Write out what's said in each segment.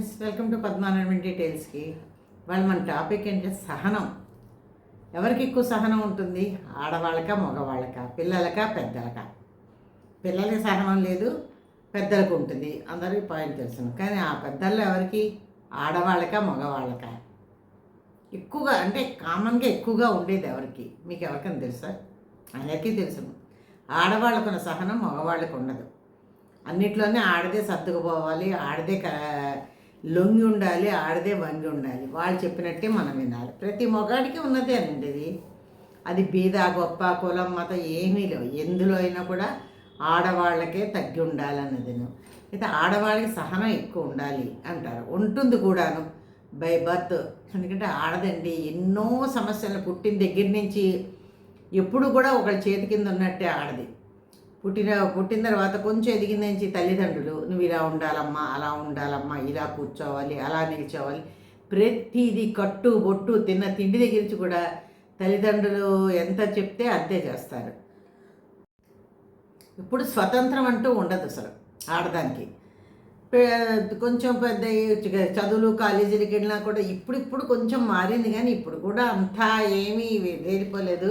Friends welcome to పద్మానవన్ డీటెయిల్స్కి. వాళ్ళు మన టాపిక్ ఏంటంటే సహనం. ఎవరికి ఎక్కువ సహనం ఉంటుంది? ఆడవాళ్ళకా మగవాళ్ళకా పిల్లలకా పెద్దలకా? పిల్లలకి సహనం లేదు పెద్దలకు ఉంటుంది. అందరికీ పాయింట్ తెలుసును కానీ ఆ పెద్దల్లో ఎవరికి? ఆడవాళ్ళకా మగవాళ్ళకా? ఎక్కువగా అంటే కామన్గా ఎక్కువగా ఉండేది ఎవరికి? మీకు ఎవరికైనా తెలుసా? అందరికీ తెలుసు. ఆడవాళ్ళకున్న సహనం మగవాళ్ళకు ఉండదు. అన్నిట్లోనే ఆడదే సర్దుకుపోవాలి ఆడదే క లొంగి ఉండాలి ఆడదే వంగి ఉండాలి. వాళ్ళు చెప్పినట్టే మనం వినాలి. ప్రతి మొగాడికి ఉన్నదే అండి ఇది. అది బీద గొప్ప కులం మతం ఏమీ లేవు. ఎందులో అయినా కూడా ఆడవాళ్ళకే తగ్గి ఉండాలన్నది అయితే ఆడవాళ్ళకి సహనం ఎక్కువ ఉండాలి అంటారు. ఉంటుంది కూడాను బై బర్త్. ఎందుకంటే ఆడదండి ఎన్నో సమస్యలు పుట్టిన దగ్గర నుంచి ఎప్పుడు కూడా ఒకళ్ళ చేతి కింద ఉన్నట్టే ఆడది. పుట్టిన పుట్టిన తర్వాత కొంచెం ఎదిగిన నుంచి తల్లిదండ్రులు నువ్వు ఇలా ఉండాలమ్మా అలా ఉండాలమ్మా ఇలా కూర్చోవాలి అలా నిల్చోవాలి. ప్రతిదీ కట్టు బొట్టు తిన్న తిండి దగ్గర నుంచి కూడా తల్లిదండ్రులు ఎంత చెప్తే అంతే చేస్తారు. ఇప్పుడు స్వతంత్రం అంటూ ఉండదు అసలు ఆడదానికి. కొంచెం పెద్ద చదువులు కాలేజీలకి వెళ్ళినా కూడా ఇప్పుడిప్పుడు కొంచెం మారింది కానీ ఇప్పుడు కూడా అంతా ఏమీ వేరిపోలేదు.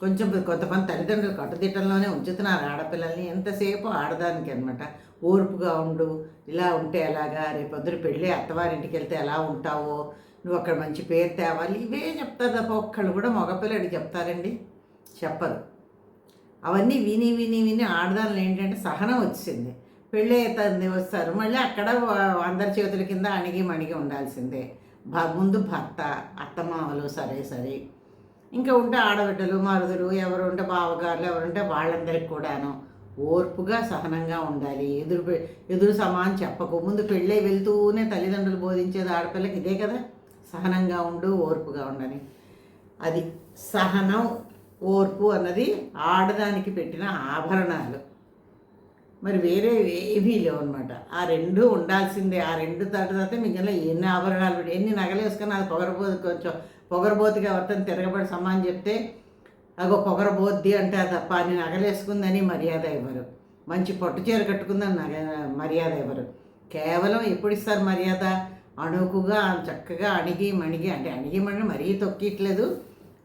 కొంచెం కొంతమంది తల్లిదండ్రులు కట్టుదిట్టంలోనే ఉంచుతున్నారు ఆడపిల్లల్ని. ఎంతసేపు ఆడదానికి అనమాట ఓర్పుగా ఉండు ఇలా ఉంటే ఎలాగా? రేపొద్దున పెళ్ళి అత్తవారింటికి వెళ్తే ఎలా ఉంటావో? నువ్వు అక్కడ మంచి పేరు తేవాలి. ఇవే చెప్తారు తప్ప ఒక్కళ్ళు కూడా మగపిల్లడికి చెప్తారండి. చెప్పరు. అవన్నీ విని విని విని ఆడదానిలో ఏంటంటే సహనం వచ్చింది పెళ్ళి అవుతుంది వస్తారు. మళ్ళీ అక్కడ అందరి చేతుల కింద అణిగి మణిగి ఉండాల్సిందే. భ- ముందు భర్త అత్తమామలు సరే సరే. ఇంకా ఉంటే ఆడబిడ్డలు మరుదులు ఎవరు ఉంటే బావగారులు ఎవరుంటే వాళ్ళందరికీ కూడాను ఓర్పుగా సహనంగా ఉండాలి. ఎదురు పె- ఎదురు సమానం చెప్పకు. ముందు పెళ్ళై వెళ్తూనే తల్లిదండ్రులు బోధించేది ఆడపిల్లకి ఇదే కదా? సహనంగా ఉండు ఓర్పుగా ఉండని. అది సహనం ఓర్పు అన్నది ఆడదానికి పెట్టిన ఆభరణాలు. మరి వేరే ఏమీ లేవు అనమాట ఆ రెండు ఉండాల్సిందే. ఆ రెండు తర్వాత మిగిలిన ఎన్ని ఆభరణాలు పెట్టి ఎన్ని నగలు వేసుకొని అది పొగరబోతు కొంచెం పొగరబోతుగా ఎవరితో తిరగబడి సమానం చెప్తే అగో పొగరబోద్ది అంటే అది తప్ప అని నగలేసుకుందని మర్యాద ఇవ్వరు. మంచి పట్టు చీర కట్టుకుందని నగ మర్యాద ఇవ్వరు. కేవలం ఎప్పుడు ఇస్తారు మర్యాద? అణుకుగా చక్కగా అణిగి మణిగి అంటే అణిగి మణి మరీ తొక్కిట్లేదు.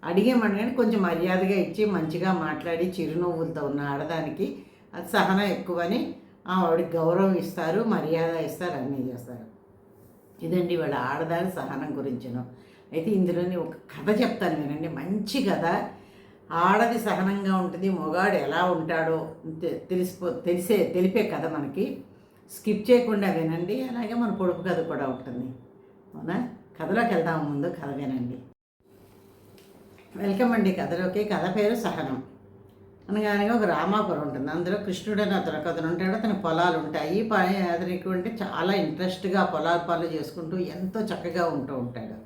అడిగే మణిని కొంచెం మర్యాదగా ఇచ్చి మంచిగా మాట్లాడి చిరునవ్వులతో ఉన్న ఆడదానికి అది సహనం ఎక్కువని ఆ ఆవిడకి గౌరవం ఇస్తారు మర్యాద ఇస్తారు అన్నీ చేస్తారు. ఇదండి వాళ్ళ ఆడదాని సహనం గురించను. అయితే ఇందులోని ఒక కథ చెప్తాను వినండి. మంచి కథ. ఆడది సహనంగా ఉంటుంది మొగాడు ఎలా ఉంటాడో తె- తెలిసిపో తెలిసే తెలిపే కథ మనకి. స్కిప్ చేయకుండా వినండి. అలాగే మన పొడుపు కథ కూడా ఉంటుంది. అవునా? కథలోకి వెళ్దాం ముందు కథ వినండి. వెల్కమ్ అండి కథలోకి. కథ పేరు సహనం. అనగానే ఒక రామాపురం ఉంటుంది. అందులో కృష్ణుడు అని అతను అతను ఉంటాడు. అతని పొలాలు ఉంటాయి. పని అతనికి అంటే చాలా ఇంట్రెస్ట్గా పొలాలు పనులు చేసుకుంటూ ఎంతో చక్కగా ఉంటూ ఉంటాడు.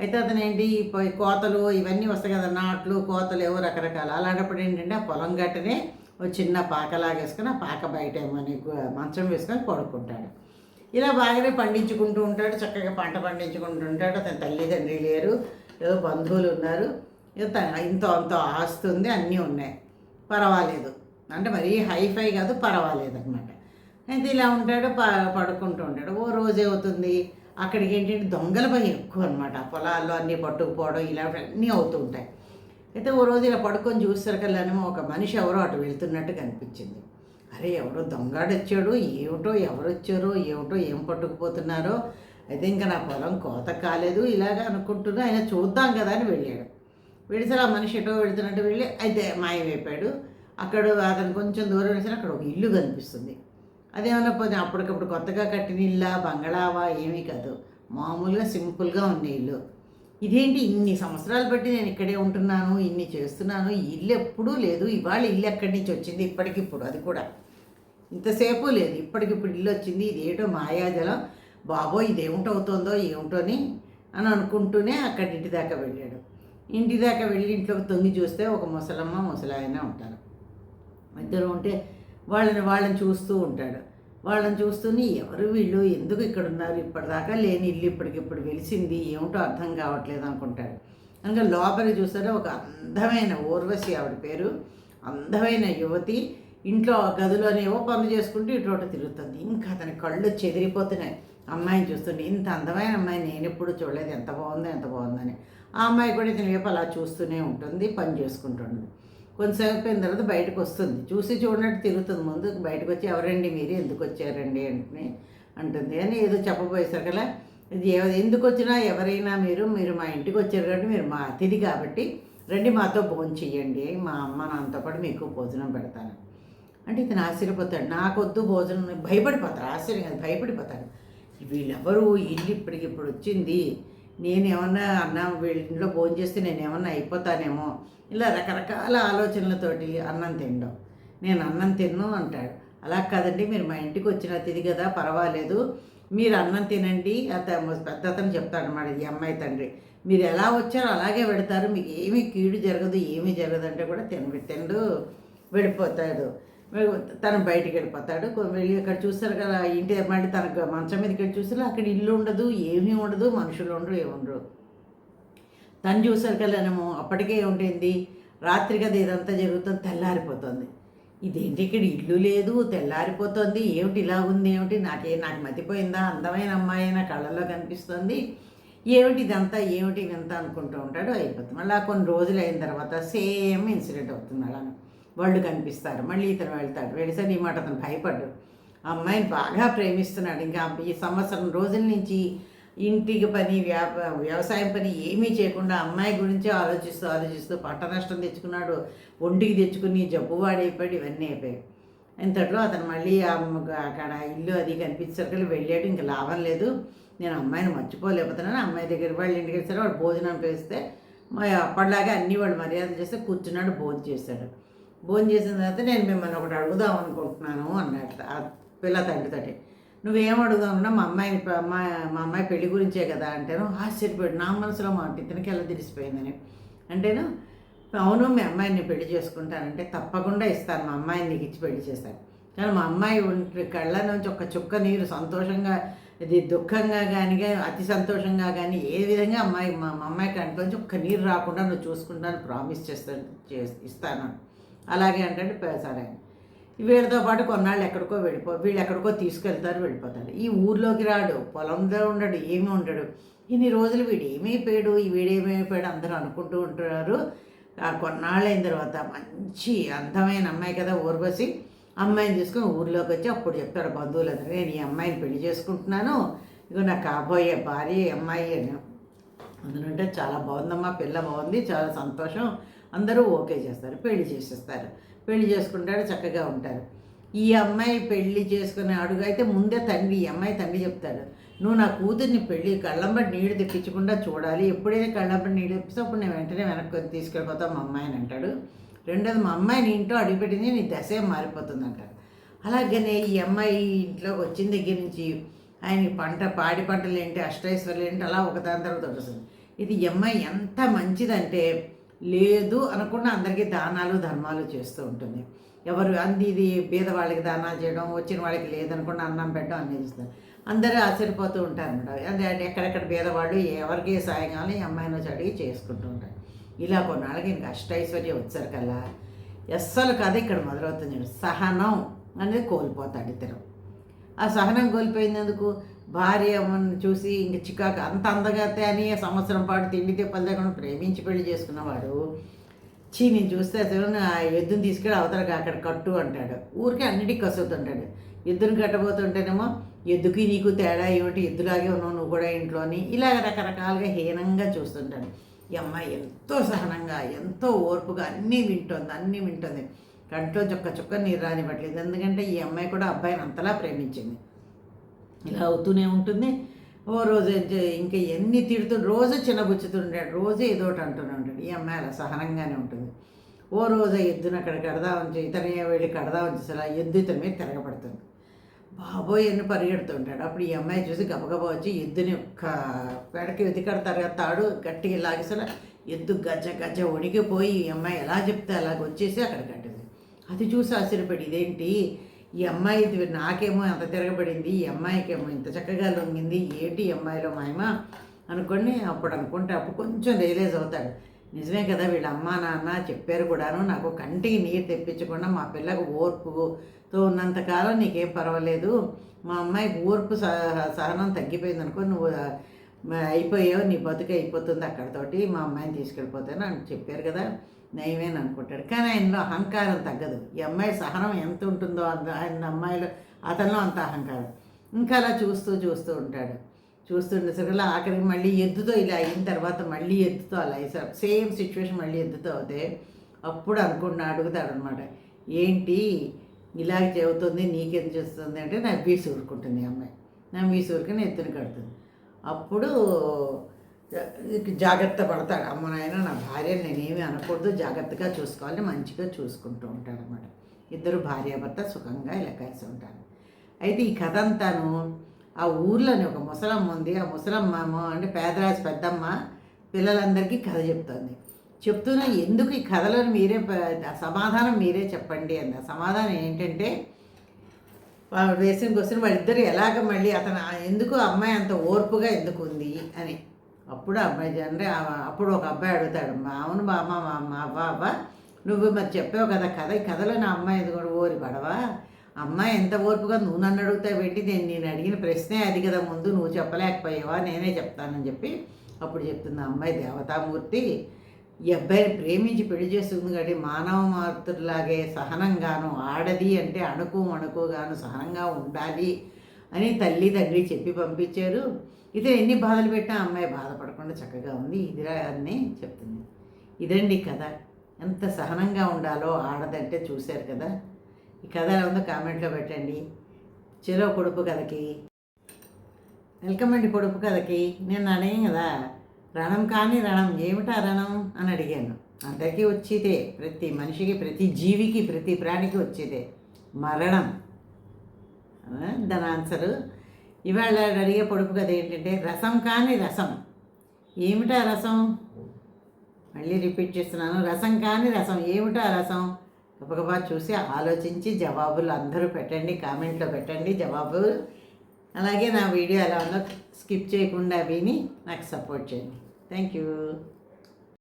అయితే అతను ఏంటి కోతలు ఇవన్నీ వస్తాయి కదా నాట్లు కోతలు ఏవో రకరకాల. అలాంటప్పుడు ఏంటంటే ఆ పొలం గట్టనే ఒక చిన్న పాకలాగేసుకుని ఆ పాక బయట ఏమని మంచం వేసుకొని పడుకుంటాడు. ఇలా బాగానే పండించుకుంటూ ఉంటాడు. చక్కగా పంట పండించుకుంటూ ఉంటాడు. అతని తల్లిదండ్రి లేరు. ఏదో బంధువులు ఉన్నారు. ఏదో తన ఇంత అంత ఆస్తి ఉంది. అన్నీ ఉన్నాయి. పర్వాలేదు. అంటే మరీ హైఫై కాదు పర్వాలేదు అనమాట అయితే ఇలా ఉంటాడు ప పడుకుంటూ ఉంటాడు. ఓ రోజు అవుతుంది అక్కడికి ఏంటంటే దొంగల భయం ఎక్కువ అనమాట పొలాల్లో అన్నీ పట్టుకుపోవడం ఇలాంటివన్నీ అవుతూ ఉంటాయి. అయితే ఓ రోజు ఇలా పడుకొని చూసరికల్లానేమో ఒక మనిషి ఎవరో అటు వెళ్తున్నట్టు కనిపించింది. అరే ఎవరో దొంగడొచ్చాడు వచ్చాడు. ఏమిటో ఎవరు వచ్చారో ఏమిటో ఏం పట్టుకుపోతున్నారో. అయితే ఇంకా నా పొలం కోత కాలేదు ఇలాగ అనుకుంటున్నా. ఆయన చూద్దాం కదా అని వెళ్ళాడు. వెళితే ఆ మనిషి ఎటో వెళుతున్నట్టు వెళ్ళి అయితే మాయమైపోయాడు. అక్కడ అతను కొంచెం దూరం వేసిన అక్కడ ఒక ఇల్లు కనిపిస్తుంది. అదేమన్నా పోతే అప్పటికప్పుడు కొత్తగా కట్టిన ఇల్లా బంగళావా ఏమీ కాదు. మామూలుగా సింపుల్గా ఉన్న ఇల్లు. ఇదేంటి? ఇన్ని సంవత్సరాలు బట్టి నేను ఇక్కడే ఉంటున్నాను ఇన్ని చేస్తున్నాను ఇల్లు ఎప్పుడూ లేదు. ఇవాళ ఇల్లు ఎక్కడి నుంచి వచ్చింది? ఇప్పటికిప్పుడు అది కూడా. ఇంతసేపు లేదు. ఇప్పటికిప్పుడు ఇల్లు వచ్చింది. ఇది ఏటో మాయాజలం. బాబో ఇదేమిటవుతుందో ఏమిటోని అని అనుకుంటూనే అక్కడింటి దాకా వెళ్ళాడు. ఇంటి దాకా వెళ్ళి ఇంట్లోకి తొంగి చూస్తే ఒక ముసలమ్మ ముసలాయన ఉంటారు. ఇద్దరు ఉంటే వాళ్ళని వాళ్ళని చూస్తూ ఉంటాడు. వాళ్ళని చూస్తూనే ఎవరు వీళ్ళు? ఎందుకు ఇక్కడ ఉన్నారు? ఇప్పటిదాకా లేని ఇల్లు ఇప్పటికిప్పుడు వెలిసింది. ఏమిటో అర్థం కావట్లేదు అనుకుంటాడు. ఇంకా లోపలి చూస్తే ఒక అందమైన ఊర్వశి ఆవిడ పేరు. అందమైన యువతి. ఇంట్లో గదిలోనేవో పనులు చేసుకుంటూ ఇటు తిరుగుతుంది. ఇంకా అతని కళ్ళు చెదిరిపోతున్నాయి. అమ్మాయిని చూస్తుంటే ఇంత అందమైన అమ్మాయి నేను ఎప్పుడు చూడలేదు ఎంత బాగుందో ఎంత బాగుందని. ఆ అమ్మాయి కూడా ఇతని వైపు అలా చూస్తూనే ఉంటుంది పని చేసుకుంటుంది. కొంతసేపు అయిన తర్వాత బయటకు వస్తుంది. చూసి చూడనట్టు తిరుగుతుంది ముందు బయటకు వచ్చి ఎవరండి మీరు? ఎందుకు వచ్చారండి అంటే అంటుంది. అని ఏదో చెప్పబోయేసరికలా ఇది ఎందుకు వచ్చినా ఎవరైనా మీరు మీరు మా ఇంటికి వచ్చారు కాబట్టి మీరు మా అతిథి కాబట్టి రండి మాతో భోజనం చెయ్యండి మా అమ్మ నాన్నతో పాటు మీకు భోజనం పెడతాను. అంటే ఇతను ఆశ్చర్యపోతాడు. నాకొద్దు భోజనం భయపడిపోతాడు. ఆశ్చర్యం కాదు భయపడిపోతాడు. వీళ్ళెవరు ఇల్లు ఇప్పటికిప్పుడు వచ్చింది. నేను ఏమన్నా అన్న వీళ్ళ ఇంట్లో భోజనం చేస్తే నేను ఏమన్నా అయిపోతానేమో. ఇలా రకరకాల ఆలోచనలతోటి అన్నం తినడం నేను అన్నం తిన్ను అంటాడు. అలా కాదండి మీరు మా ఇంటికి వచ్చిన అతిథి కదా పర్వాలేదు. మీరు అన్నం తినండి. అత పెద్ద అతను చెప్తాడనమాట ఈ అమ్మాయి తండ్రి. మీరు ఎలా వచ్చారో అలాగే పెడతారు. మీకు ఏమీ కీడు జరగదు ఏమీ జరగదు అంటే కూడా తిన తిండు వెళ్ళిపోతాడు. తను బయటికి వెళ్ళిపోతాడు. వెళ్ళి అక్కడ చూస్తారు కదా ఇంటి మళ్ళీ తనకు మంచం మీద ఇక్కడ చూస్తారు. అక్కడ ఇల్లు ఉండదు ఏమీ ఉండదు మనుషులు ఉండరు ఏముండరు తను చూసారు కదనేమో అప్పటికే ఉంటుంది రాత్రి కదా ఇదంతా జరుగుతుంది తెల్లారిపోతుంది. ఇదేంటి ఇక్కడ ఇల్లు లేదు తెల్లారిపోతుంది. ఏమిటి ఇలా ఉంది ఏమిటి? నాకే నాకు మతిపోయిందా? అందమైన అమ్మాయి నా కళ్ళల్లో కనిపిస్తుంది. ఏమిటి ఇదంతా? ఏమిటి ఇదంతా? అనుకుంటూ ఉంటాడు. అయిపోతుంది. మళ్ళీ ఆ కొన్ని రోజులు అయిన తర్వాత సేమ్ ఇన్సిడెంట్ అవుతుంది అలా వాళ్ళు కనిపిస్తారు. మళ్ళీ ఇతను వెళ్తాడు. వెళ్ళిసరి ఈ మాట అతను భయపడ్డు. అమ్మాయిని బాగా ప్రేమిస్తున్నాడు. ఇంకా ఈ సంవత్సరం రోజుల నుంచి ఇంటికి పని వ్యాప వ్యవసాయం పని ఏమీ చేయకుండా అమ్మాయి గురించి ఆలోచిస్తూ ఆలోచిస్తూ పంట నష్టం తెచ్చుకున్నాడు. ఒంటికి తెచ్చుకుని జబ్బు వాడైపోయాడు ఇవన్నీ అయిపోయాయి. ఇంతట్లో అతను మళ్ళీ అక్కడ ఇల్లు అది కనిపించరికి వెళ్ళాడు. ఇంకా లాభం లేదు. నేను అమ్మాయిని మర్చిపోలేకపోతున్నాను. అమ్మాయి దగ్గర వాళ్ళు ఇంటికి వచ్చారు వాడు భోజనం పేస్తే మా అప్పటిలాగే అన్ని వాళ్ళు మర్యాద చేస్తే కూర్చున్నాడు భోజనం చేశాడు. భోజనం చేసిన తర్వాత నేను మిమ్మల్ని ఒకటి అడుగుదాం అనుకుంటున్నాను అన్నట్టు ఆ పిల్ల తండ్రితోటి నువ్వేం అడుగుదామన్నా మా అమ్మాయిని మా మా అమ్మాయి పెళ్ళి గురించే కదా అంటేను ఆశ్చర్యపోయాడు. నా మనసులో మాట ఇతనికి ఎలా తెలిసిపోయిందని. అంటేను అవును మీ అమ్మాయిని పెళ్ళి చేసుకుంటానంటే తప్పకుండా ఇస్తాను. మా అమ్మాయిని నీకు ఇచ్చి పెళ్ళి చేస్తాను. కానీ మా అమ్మాయి ఒంటి కళ్ళ నుంచి ఒక చుక్క నీరు సంతోషంగా ఇది దుఃఖంగా కానీ అతి సంతోషంగా కానీ ఏ విధంగా అమ్మాయి మా అమ్మాయి అమ్మాయి కంట్లోంచి ఒక్క నీరు రాకుండా నువ్వు చూసుకుంటాను ప్రామిస్ చేస్తాను చే- ఇస్తాను. అలాగే అంటే "పే- సరే వీళ్ళతో పాటు కొన్నాళ్ళు ఎక్కడికో వెళ్ళిపో వీళ్ళు ఎక్కడికో తీసుకెళ్తారు వెళ్ళిపోతారు. ఈ ఊర్లోకి రాడు పొలంలో ఉండడు ఏమీ ఉండడు. ఇన్ని రోజులు వీడు ఏమైపోయాడు ఈ వీడేమైపోయాడు అందరూ అనుకుంటూ ఉంటున్నారు. ఆ కొన్నాళ్ళు అయిన తర్వాత మంచి అందమైన అమ్మాయి కదా ఊర్వశి. అమ్మాయిని తీసుకొని ఊర్లోకి వచ్చి అప్పుడు చెప్తాడు బంధువులందరూ నేను ఈ అమ్మాయిని పెళ్ళి చేసుకుంటున్నాను. ఇదిగో నా కాబోయే భార్య అమ్మాయి అని. అందుకంటే చాలా బాగుందమ్మా పిల్ల బాగుంది చాలా సంతోషం. అందరూ ఓకే చేస్తారు పెళ్ళి చేసేస్తారు. పెళ్ళి చేసుకుంటాడు చక్కగా ఉంటారు. ఈ అమ్మాయి పెళ్ళి చేసుకునే అడుగు అయితే ముందే తండ్రి ఈ అమ్మాయి తండ్రి చెప్తాడు నువ్వు నా కూతుర్ని పెళ్ళి కళ్ళంబడి నీళ్ళు తెప్పించకుండా చూడాలి. ఎప్పుడైతే కళ్ళంబడి నీళ్ళు తెప్పిస్తే అప్పుడు నేను వెంటనే వెనక్కి తీసుకెళ్ళిపోతావు మా అమ్మాయిని అంటాడు. రెండోది మా అమ్మాయిని ఇంట్లో అడుగుపెట్టింది నీ దశే మారిపోతుంది అంటాడు. అలాగనే ఈ అమ్మాయి ఇంట్లోకి వచ్చిన దగ్గర నుంచి ఆయన పంట పాడి పంటలు ఏంటి అష్టైశ్వర్యాలు ఏంటి అలా ఒకదాని తర్వాత వస్తుంది. ఇది ఈ అమ్మాయి ఎంత మంచిదంటే లేదు అనకుండా అందరికీ దానాలు ధర్మాలు చేస్తూ ఉంటుంది. ఎవరు అంది ఇది పేదవాళ్ళకి దానాలు చేయడం వచ్చిన వాళ్ళకి లేదనుకుండా అన్నం పెట్టడం అన్నీ చేస్తారు. అందరూ ఆశ్చర్యపోతూ ఉంటారు అనమాట అదే ఎక్కడెక్కడ పేదవాళ్ళు ఎవరికి సాయం కావాలి ఈ అమ్మాయిని వచ్చి అడిగి చేసుకుంటూ ఉంటారు. ఇలా కొన్నాళ్ళకి ఇంకా అష్టైశ్వర్యం వచ్చారు కల్లా. అస్సలు కథ ఇక్కడ మొదలవుతుంది సహనం అనేది కోల్పోతాడు ఇతను. ఆ సహనం కోల్పోయినందుకు భార్య చూసి ఇంక చికాకు అంత అందగా అని సంవత్సరం పాటు తిండి తిప్పలు లేకుండా ప్రేమించి పెళ్ళి చేసుకున్నవాడు చీ నేను చూస్తే అసలు ఆ ఎద్దుని తీసుకెళ్ళి అవతలకి అక్కడ కట్టు అంటాడు. ఊరికే అన్నిటికీ కసుగుతుంటాడు ఎద్దుని కట్టబోతుంటేనేమో ఎద్దుకి నీకు తేడా ఏమిటి? ఎద్దులాగే ఉన్నావు నువ్వు కూడా ఇంట్లోని ఇలా రకరకాలుగా హీనంగా చూస్తుంటాడు. ఈ అమ్మాయి ఎంతో సహనంగా ఎంతో ఓర్పుగా అన్నీ వింటుంది అన్నీ వింటుంది. కంట్లో చొక్క చుక్క నీరు రానివ్వట్లేదు. ఎందుకంటే ఈ అమ్మాయి కూడా అబ్బాయిని అంతలా ప్రేమించింది. ఇలా అవుతూనే ఉంటుంది. ఓ రోజు ఇంకా ఎన్ని తిడుతూ రోజు చిన్నబుచ్చుతుంటాడు రోజు ఏదో ఒకటి అంటూనే ఉంటాడు. ఈ అమ్మాయి అలా సహనంగానే ఉంటుంది. ఓ రోజు ఆ ఎద్దును అక్కడ కడదామని ఇతనే వెళ్ళి కడదా ఉంచేసి అలా ఎద్దు ఇతని మీద తిరగబడుతుంది. బాబోయ్ ఎన్ని పరిగెడుతుంటాడు. అప్పుడు ఈ అమ్మాయి చూసి గబగబా వచ్చి ఎద్దుని ఒక్క పెడకి ఎత్తి కడతారు కదా తాడు గట్టిగా లాగేసరి ఎద్దు గజ్జ గజ్జ వణికిపోయి ఈ అమ్మాయి ఎలా చెప్తే అలాగ వచ్చేసి అక్కడ కట్టింది. అది చూసి ఆశ్చర్యపడి ఇదేంటి? ఈ అమ్మాయి ఇది నాకేమో అంత తిరగబడింది ఈ అమ్మాయికేమో ఇంత చక్కగా లొంగింది ఏటి అమ్మాయిలో మాయమ అనుకొని అప్పుడు అనుకుంటే అప్పుడు కొంచెం రియలైజ్ అవుతాడు. నిజమే కదా వీళ్ళ అమ్మ నాన్న చెప్పారు కూడాను నాకు కంటికి నీరు తెప్పించకుండా మా పిల్లకు ఓర్పుతో ఉన్నంతకాలం నీకేం పర్వాలేదు. మా అమ్మాయి ఓర్పు సహ- సహనం తగ్గిపోయింది అనుకో నువ్వు అయిపోయావు నీ బతుకు అయిపోతుంది అక్కడతోటి మా అమ్మాయిని తీసుకెళ్ళిపోతాను అని చెప్పారు కదా. నయమేని అనుకుంటాడు. కానీ ఆయనలో అహంకారం తగ్గదు. ఈ అమ్మాయి సహనం ఎంత ఉంటుందో అంత ఆయన అమ్మాయిలో అతనిలో అంత అహంకారం. ఇంకా అలా చూస్తూ చూస్తూ ఉంటాడు. చూస్తుండేసరికి ఆఖరికి మళ్ళీ ఎద్దుతో ఇలా అయిన తర్వాత మళ్ళీ ఎద్దుతో అలా వేసారు సేమ్ సిచ్యువేషన్ మళ్ళీ ఎద్దుతో అవుతే అప్పుడు అనుకున్న అడుగుతాడు అనమాట ఏంటి? ఇలా చెబుతుంది నీకెందుకు చేస్తుంది? అంటే నవ్వేసి ఊరుకుంటుంది ఈ అమ్మాయి. నవ్వేసి ఊరుకుని ఎత్తుని కడుతుంది. అప్పుడు జాగ్రత్త పడతాడు. అమ్మ నాయన నా భార్యని నేనేమి అనకూడదు. జాగ్రత్తగా చూసుకోవాలి. మంచిగా చూసుకుంటూ ఉంటాడు అనమాట ఇద్దరు భార్యాభర్త సుఖంగా ఇలా కలిసి ఉంటారు. అయితే ఈ కథ అంతాను ఆ ఊర్లోని ఒక ముసలమ్మ ఉంది. ఆ ముసలమ్మ అంటే పేదరాజు పెద్దమ్మ పిల్లలందరికీ కథ చెప్తుంది. చెప్తున్నా ఎందుకు ఈ కథలను మీరే సమాధానం మీరే చెప్పండి అంది. ఆ సమాధానం ఏంటంటే వేసిన క్వశ్చన్ వాళ్ళిద్దరు ఎలాగ మళ్ళీ అతను ఎందుకు ఆ అమ్మాయి అంత ఓర్పుగా ఎందుకు ఉంది అని. అప్పుడు అబ్బాయి అమ్మాయి అప్పుడు ఒక అబ్బాయి అడుగుతాడు "మా అవును బామ్మ మా అమ్మ బాబా నువ్వు మరి చెప్పావు కదా కథ ఈ కథలో నా అమ్మాయి ఇది కూడా ఓరి పడవా? అమ్మాయి ఎంత ఓర్పుగా నువ్వు నన్ను అడుగుతావు ఏంటి? నేను నేను అడిగిన ప్రశ్నే అది కదా ముందు నువ్వు చెప్పలేకపోయావా? నేనే చెప్తానని చెప్పి అప్పుడు చెప్తుంది ఆ అమ్మాయి దేవతామూర్తి. ఈ అబ్బాయిని ప్రేమించి పెళ్ళి చేస్తుంది కాబట్టి మానవ మాతృలాగే సహనంగాను ఆడది అంటే అణుకు అణుకుగాను సహనంగా ఉండాలి అని తల్లి తండ్రి చెప్పి పంపించారు. ఇతను ఎన్ని బాధలు పెట్టినా అమ్మాయి బాధపడకుండా చక్కగా ఉంది. ఇదిరా అని చెప్తుంది. ఇదండి కథ. ఎంత సహనంగా ఉండాలో ఆడదంటే చూశారు కదా. ఈ కథ ఎలా ఉందో కామెంట్లో పెట్టండి. చెలో పొడుపు కథకి వెల్కమ్ అండి పొడుపు కథకి. నేను అడిగాను కదా. రణం కానీ రణం. ఏమిటా రణం అని అడిగాను. అందరికీ వచ్చేదే. ప్రతి మనిషికి ప్రతి జీవికి ప్రతి ప్రాణికి వచ్చేదే. మరణం. దాని ఆన్సరు ఇవాళ అడిగే పొడుపు కథ ఏంటంటే రసం కాని రసం. ఏమిటా రసం? మళ్ళీ రిపీట్ చేస్తున్నాను. రసం కాని రసం. ఏమిటా రసం? గబగబా చూసి ఆలోచించి జవాబులు అందరూ పెట్టండి కామెంట్లో పెట్టండి జవాబు. అలాగే నా వీడియో ఎలా ఉందో స్కిప్ చేయకుండా విని నాకు సపోర్ట్ చేయండి. Thank you.